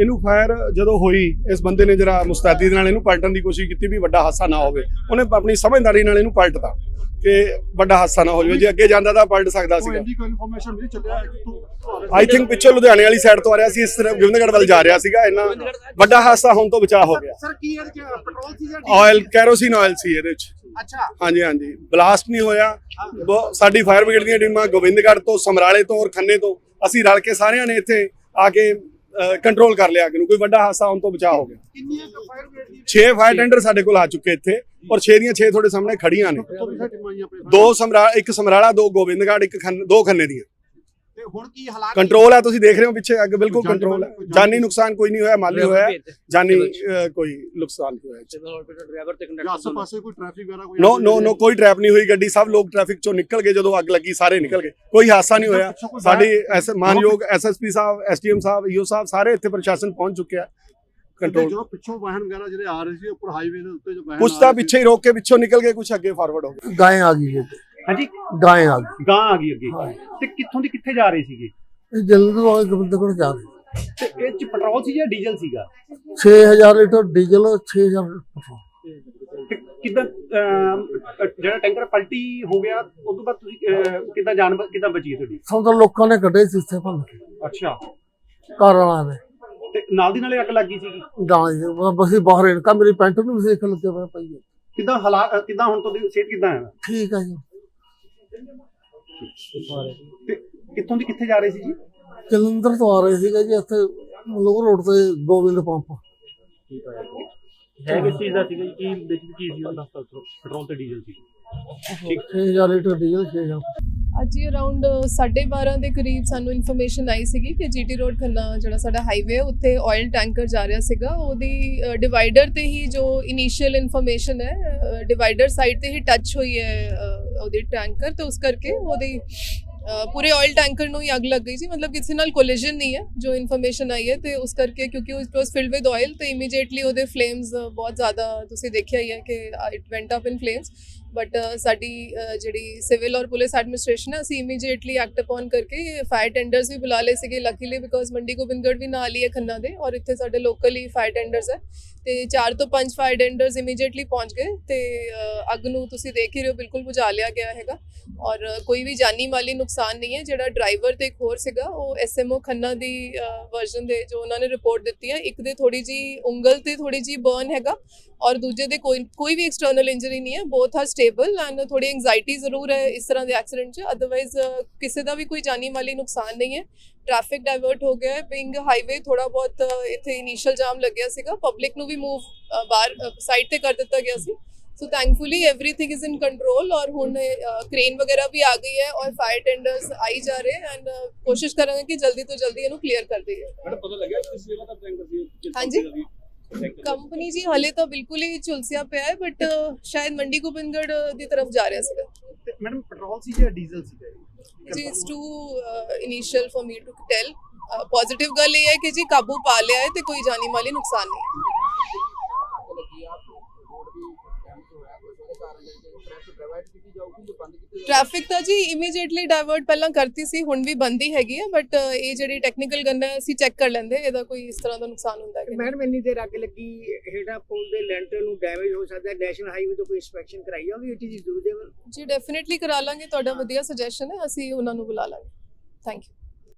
ਇਹਨੂੰ ਫਾਇਰ ਜਦੋਂ ਹੋਈ ਇਸ ਬੰਦੇ ਨੇ ਜਰਾ ਮੁਸਤੈਦੀ ਦੇ ਨਾਲ ਇਹਨੂੰ ਪਲਟਣ ਦੀ ਕੋਸ਼ਿਸ਼ ਕੀਤੀ ਵੀ ਵੱਡਾ ਹਾਦਸਾ ਨਾ ਹੋਵੇ। ਉਹਨੇ ਆਪਣੀ ਸਮਝਦਾਰੀ ਨਾਲ ਇਹਨੂੰ ਪਲਟਤਾ ਕਿ ਵੱਡਾ ਹਾਦਸਾ ਨਾ ਹੋ ਜਾਵੇ। ਜੇ ਅੱਗੇ ਜਾਂਦਾ ਤਾਂ ਪਲਟ ਸਕਦਾ ਸੀਗਾ। ਆਈ ਥਿੰਕ ਪਿੱਛੋਂ ਲੁਧਿਆਣੇ ਵਾਲੀ ਸਾਈਡ ਤੋਂ ਆ ਰਿਹਾ ਸੀ ਇਸ ਤਰ੍ਹਾਂ ਗੋਬਿੰਦਗੜ੍ਹ ਵੱਲ ਜਾ ਰਿਹਾ ਸੀਗਾ। ਇੰਨਾ ਵੱਡਾ ਹਾਦਸਾ ਹੋਣ ਤੋਂ ਬਚਾਅ ਹੋ ਗਿਆ। ਸਰ ਕੀ ਚ ਪੈਟਰੋਲ ਸੀ ਜਾਂ ਆਇਲ ਕੈਰੋਸਿਨ ਆਇਲ ਸੀ ਇਹਦੇ ਵਿੱਚ ਅੱਛਾ। ਹਾਂਜੀ ਹਾਂਜੀ। ਬਲਾਸਟ ਨਹੀਂ ਹੋਇਆ। ਸਾਡੀ ਫਾਇਰ ਬ੍ਰਿਗੇਡ ਦੀਆਂ ਟੀਮਾਂ ਗੋਬਿੰਦਗੜ੍ਹ ਤੋਂ ਸਮਰਾਲੇ ਤੋਂ ਔਰ ਖੰਨੇ ਤੋਂ ਅਸੀਂ ਰਲ ਕੇ ਸਾਰਿਆਂ ਨੇ ਇੱਥੇ ਆ ਕੇ ਕੰਟਰੋਲ ਕਰ ਲਿਆ ਕਿ ਨੂੰ। ਕੋਈ ਵੱਡਾ ਹਾਦਸਾ ਹੋਣ ਤੋਂ ਬਚਾਅ ਹੋ ਗਿਆ। ਕਿੰਨੀਆਂ ਕੁ ਫਾਇਰ ਬ੍ਰਿਗੇਡ ਦੀ 6 ਫਾਇਰ ਟੈਂਡਰ ਸਾਡੇ ਕੋਲ ਆ ਚੁੱਕੇ ਇੱਥੇ ਔਰ 6 ਦੀਆਂ 6 ਤੁਹਾਡੇ ਸਾਹਮਣੇ ਖੜੀਆਂ ਨੇ। ਦੋ ਸਮਰਾ ਇੱਕ ਸਮਰਾਲਾ ਦੋ ਗੋਬਿੰਦਗੜ੍ਹ ਇੱਕ ਖੰਨ ਦੋ ਖੰਨੇ ਦੀਆਂ। ਹੁਣ ਕੀ ਹਾਲਾਤ ਕੰਟਰੋਲ ਹੈ ਤੁਸੀਂ ਦੇਖ ਰਹੇ ਹੋ ਪਿੱਛੇ ਅੱਗੇ ਬਿਲਕੁਲ ਕੰਟਰੋਲ ਹੈ। ਜਾਨੀ ਨੁਕਸਾਨ ਕੋਈ ਨਹੀਂ ਹੋਇਆ ਮਾਲੀ ਹੋਇਆ ਜਾਨੀ ਕੋਈ ਨੁਕਸਾਨ ਨਹੀਂ ਹੋਇਆ ਡਰਾਈਵਰ ਤੇ ਜਾਂ ਆਸੇ ਪਾਸੇ ਕੋਈ ਟ੍ਰੈਫਿਕ ਵਗੈਰਾ ਕੋਈ ਨੋ ਨੋ ਨੋ ਕੋਈ ਟ੍ਰੈਪ ਨਹੀਂ ਹੋਈ ਗੱਡੀ ਸਭ ਲੋਕ ਟ੍ਰੈਫਿਕ ਚੋਂ ਨਿਕਲ ਗਏ ਜਦੋਂ ਅੱਗ ਲੱਗੀ ਸਾਰੇ ਨਿਕਲ ਗਏ। ਕੋਈ ਹਾਦਸਾ ਨਹੀਂ ਹੋਇਆ। ਸਾਡੀ ਐਸ ਮਾਨਯੋਗ ਐਸਐਸਪੀ ਸਾਹਿਬ ਐਸਡੀਐਮ ਸਾਹਿਬ ਈਓ ਸਾਹਿਬ ਸਾਰੇ ਇੱਥੇ ਪ੍ਰਸ਼ਾਸਨ ਪਹੁੰਚ ਚੁੱਕਿਆ ਕੰਟਰੋਲ ਕੰਟਰੋਲ ਜਦੋਂ ਪਿੱਛੋਂ ਵਾਹਨ ਵਗੈਰਾ ਜਿਹੜੇ ਆ ਰਹੇ ਸੀ ਉੱਪਰ ਹਾਈਵੇ ਦੇ ਉੱਤੇ ਜੋ ਵਾਹਨ ਕੁਛ ਆ ਤਾਂ ਪਿੱਛੇ ਹੀ ਰੋਕ ਕੇ ਪਿੱਛੋਂ ਨਿਕਲ ਗਏ ਕੁਛ ਅੱਗੇ ਫਾਰਵਰਡ ਹੋ ਗਏ। ਗਾਂ ਆ ਗਈ ਜੀ। ਹਾਂਜੀ। ਗਾਂ ਆ ਗਈ। ਗਾਂ ਆ ਗਈ ਅੱਗੇ। ਤੇ ਕਿੱਥੋਂ ਦੀ ਕਿੱਥੇ ਜਾ ਰਹੇ ਸੀਗੇ? ਇਹ ਜਲਦ ਵਾਲੇ ਗੋਬਿੰਦਗੜ ਜਾ ਰਹੀ। ਤੇ ਇਹ ਚ ਪੈਟਰੋਲ ਸੀ ਜਾਂ ਡੀਜ਼ਲ ਸੀਗਾ? 6000 ਲੀਟਰ ਡੀਜ਼ਲ 6000 ਪੈਟਰੋਲ। ਤੇ ਕਿਦਾਂ ਜਿਹੜਾ ਟੈਂਕਰ ਪਲਟੀ ਹੋ ਗਿਆ ਉਸ ਤੋਂ ਬਾਅਦ ਤੁਸੀਂ ਕਿੱਦਾਂ ਜਾਨ ਕਿੱਦਾਂ ਬਚੀ ਹੈ ਤੁਹਾਡੀ? ਸਾਨੂੰ ਤਾਂ ਲੋਕਾਂ ਨੇ ਕੱਢੇ ਸੀ ਇੱਥੇ ਭੰਨ ਕੇ। ਅੱਛਾ। ਘਰ ਵਾਲਿਆਂ ਨੇ। ਤੇ ਨਾਲ ਦੀ ਨਾਲੇ ਅੱਗ ਲੱਗੀ ਸੀਗੀ? ਗਾਂ ਬਸੀ ਬਾਹਰ ਇਨਕਾ ਮੇਰੀ ਪੈਂਟ ਨੂੰ ਵੀ ਸੇਕ ਲੱਗੇ ਹੋਇਆ ਪਈ ਹੈ। ਕਿੱਦਾਂ ਹਾਲਾਤ ਅਹ, ਕਿੱਦਾਂ ਹੁਣ ਤੁਹਾਡੀ ਸਿਹਤ ਕਿੱਦਾਂ ਹੈ? ਠੀਕ ਆ ਜੀ। ਤੇ ਕਿੱਥੋਂ ਦੀ ਕਿੱਥੇ ਜਾ ਰਹੇ ਸੀ ਜੀ? ਜਲੰਧਰ ਤੋਂ ਆ ਰਹੇ ਸੀਗੇ ਜੀ ਇੱਥੇ ਲੋਰ ਰੋਡ ਤੇ ਗੋਬਿੰਦ ਪੰਪ। ਹੈ ਕਿਸ ਚੀਜ਼ ਦਾ ਸੀਗਾ ਜੀ? ਕੀ ਵਿੱਚ ਕੀ ਸੀ ਉਹਦਾ? ਪੈਟਰੋਲ ਤੇ ਡੀਜ਼ਲ ਸੀ। 6000 ਲੀਟਰ ਡੀਜ਼ਲ 6000 ਅੱਜ ਹੀ ਅਰਾਊਂਡ 12:30 ਦੇ ਕਰੀਬ ਸਾਨੂੰ ਇਨਫੋਰਮੇਸ਼ਨ ਆਈ ਸੀਗੀ ਕਿ ਜੀਟੀ ਰੋਡ ਖੰਨਾ ਜਿਹੜਾ ਸਾਡਾ ਹਾਈਵੇ ਉੱਥੇ ਆਇਲ ਟੈਂਕਰ ਜਾ ਰਿਹਾ ਸੀਗਾ। ਉਹਦੀ ਡਿਵਾਈਡਰ ਤੇ ਹੀ ਜੋ ਇਨੀਸ਼ੀਅਲ ਇਨਫੋਰਮੇਸ਼ਨ ਹੈ ਡਿਵਾਈਡਰ ਸਾਈਡ ਤੇ ਹੀ ਟੱਚ ਹੋਈ ਹੈ ਉਹਦੇ ਟੈਂਕਰ ਤੇ ਉਸ ਕਰਕੇ ਉਹਦੀ ਪੂਰੇ ਆਇਲ ਟੈਂਕਰ ਨੂੰ ਹੀ ਅੱਗ ਲੱਗ ਗਈ ਸੀ। ਮਤਲਬ ਕਿਸੇ ਨਾਲ ਕੋਲੀਜਨ ਨਹੀਂ ਹੈ, ਜੋ ਇਨਫੋਰਮੇਸ਼ਨ ਆਈ ਹੈ ਤੇ ਉਸ ਕਰਕੇ ਕਿਉਂਕਿ it was filled with oil ਤੇ ਇਮੀਡੀਏਟਲੀ ਉਹਦੇ ਫਲੇਮਸ ਬਹੁਤ ਜ਼ਿਆਦਾ ਤੁਸੀਂ ਦੇਖਿਆ ਹੀ ਹੈ ਕਿ it went up in flames but ਸਾਡੀ ਜਿਹੜੀ ਸਿਵਲ ਔਰ ਪੁਲਿਸ ਐਡਮਿਨਿਸਟ੍ਰੇਸ਼ਨ ਹੈ, ਅਸੀਂ ਇਮੀਡੀਏਟਲੀ ਐਕਟ ਅਪਨ ਕਰਕੇ ਫਾਇਰ ਟੈਂਡਰਸ ਵੀ ਬੁਲਾ ਲਏ ਸੀਗੇ। ਲੱਕੀਲੀ ਬਿਕੋਜ਼ ਮੰਡੀ ਗੋਬਿੰਦਗੜ੍ਹ ਵੀ ਨਾਲ ਹੀ ਹੈ ਖੰਨਾ ਦੇ ਔਰ ਇੱਥੇ ਸਾਡੇ ਲੋਕਲ ਹੀ ਫਾਇਰ ਟੈਂਡਰਸ ਹੈ। ਤੇ 4 ਤੋਂ 5 ਫਾਇਰ ਟੈਂਡਰਸ ਇਮੀਡੀਏਟਲੀ ਪਹੁੰਚ ਗਏ ਤੇ ਅੱਗ ਨੂੰ ਤੁਸੀਂ ਦੇਖ ਹੀ ਰਹੇ ਹੋ, ਬਿਲਕੁਲ ਬੁਝਾ ਲਿਆ ਗਿਆ ਹੈਗਾ। ਔਰ ਕੋਈ ਵੀ ਜਾਨੀ ਮਾਲੀ ਨੁਕਸਾਨ ਨਹੀਂ ਹੈ, ਜਿਹੜਾ ਡਰਾਈਵਰ ਤੇ ਇੱਕ ਹੋਰ ਸੀਗਾ, ਉਹ ਐਸਐਮਓ ਖੰਨਾ ਦੀ ਵਰਜ਼ਨ ਦੇ ਜੋ ਉਹਨਾਂ ਨੇ ਰਿਪੋਰਟ ਦਿੱਤੀ ਹੈ, ਇੱਕ ਦੇ ਥੋੜੀ ਜੀ ਉਂਗਲ ਤੇ ਥੋੜੀ ਜੀ ਬਰਨ ਹੈਗਾ ਔਰ ਦੂਜੇ ਦੇ ਕੋਈ ਕੋਈ ਵੀ ਐਕਸਟਰਨਲ ਇੰਜਰੀ ਨਹੀਂ ਹੈ ਬੋਥ ਆਰ ਸਟੇਬਲ ਐਂਡ ਥੋੜੀ ਐਂਜ਼ਾਈਟੀ ਜ਼ਰੂਰ ਹੈ ਇਸ ਤਰ੍ਹਾਂ ਦੇ ਐਕਸੀਡੈਂਟ 'ਚ ਅਦਰਵਾਈਜ਼ ਕਿਸੇ ਦਾ ਵੀ ਕੋਈ ਜਾਨੀ ਮਾਲੀ ਨੁਕਸਾਨ ਨਹੀਂ ਹੈ। ਟ੍ਰੈਫਿਕ ਡਾਇਵਰਟ ਹੋ ਗਿਆ ਹੈ ਬਿੰਗ ਹਾਈਵੇ ਥੋੜਾ ਬਹੁਤ ਅ, ਇੱਥੇ ਇਨੀਸ਼ੀਅਲ ਜਾਮ ਲੱਗਿਆ ਸੀਗਾ ਪਬਲਿਕ ਨੂੰ ਵੀ ਮੂਵ ਬਾਹਰ ਸਾਈਡ ਤੇ ਕਰ ਦਿੱਤਾ ਗਿਆ ਸੀ so thankfully everything is in control और ਹੁਣ ਕ੍ਰੇਨ ਵਗੈਰਾ ਵੀ ਆ ਗਈ ਹੈ ਔਰ ਫਾਇਰ ਟੈਂਡਰਸ ਆਈ ਜਾ ਰਹੇ ਐਂਡ ਕੋਸ਼ਿਸ਼ ਕਰਾਂਗੇ ਕਿ ਜਲਦੀ ਤੋਂ ਜਲਦੀ ਇਹਨੂੰ ਕਲੀਅਰ ਕਰ ਦਈਏ ਮੈਨੂੰ ਪਤਾ ਲੱਗਿਆ ਕਿਸ ਜਗ੍ਹਾ ਦਾ ਟੈਂਕਰ ਸੀ ਹਾਂਜੀ ਕੰਪਨੀ ਜੀ ਹਲੇ ਤਾਂ ਬਿਲਕੁਲ ਹੀ ਝੁਲਸਿਆ ਪਿਆ ਹੈ ਬਟ ਸ਼ਾਇਦ ਮੰਡੀ ਗੋਬਿੰਦਗੜ੍ਹ ਦੀ ਤਰਫ ਜਾ ਰਿਹਾ ਸੀਗਾ। ਮੈਡਮ ਪੈਟਰੋਲ ਸੀ ਜਾਂ ਡੀਜ਼ਲ ਸੀ? ਜੀ it's too initial for me to tell positive ਗੱਲ ਇਹ ਹੈ ਕਿ ਜੀ ਕਾਬੂ ਪਾ ਲਿਆ ਹੈ ਤੇ ਕੋਈ ਜਾਨੀ ਮਾਲੀ ਨੁਕਸਾਨ ਨਹੀਂ ਹੈ। ਟ੍ਰੈਫਿਕ ਤਾਂ ਜੀ ਇਮੀਡੀਏਟਲੀ ਡਾਇਵਰਟ ਪਹਿਲਾਂ ਕਰਤੀ ਸੀ ਹੁਣ ਵੀ ਬੰਦ ਹੈਗੀ ਹੈ ਬਟ ਇਹ ਜਿਹੜੀ ਟੈਕਨੀਕਲ ਗਨ ਹੈ ਅਸੀਂ ਚੈੱਕ ਕਰ ਲੈਂਦੇ ਇਹਦਾ ਕੋਈ ਇਸ ਤਰ੍ਹਾਂ ਦਾ ਨੁਕਸਾਨ ਹੁੰਦਾ ਹੈ ਕਿ। ਮੈਡਮ ਇੰਨੀ ਦੇਰ ਅੱਗ ਲੱਗੀ ਹੇਠਾਂ ਪੁਲ ਦੇ ਲੈਂਟਰ ਨੂੰ ਡੈਮੇਜ ਹੋ ਸਕਦਾ ਹੈ ਨੈਸ਼ਨਲ ਹਾਈਵੇ ਤੋਂ ਕੋਈ ਇਨਸਪੈਕਸ਼ਨ ਕਰਾਈ ਜਾਊਗੀ ਇਹ ਚੀਜ਼ ਜ਼ਰੂਰ ਜੀ ਡੈਫੀਨਿਟਲੀ ਕਰਾ ਲਾਂਗੇ ਤੁਹਾਡਾ ਵਧੀਆ ਸੁਜੈਸ਼ਨ ਹੈ ਅਸੀਂ ਉਹਨਾਂ ਨੂੰ ਬੁਲਾ ਲਾਂਗੇ। Thank you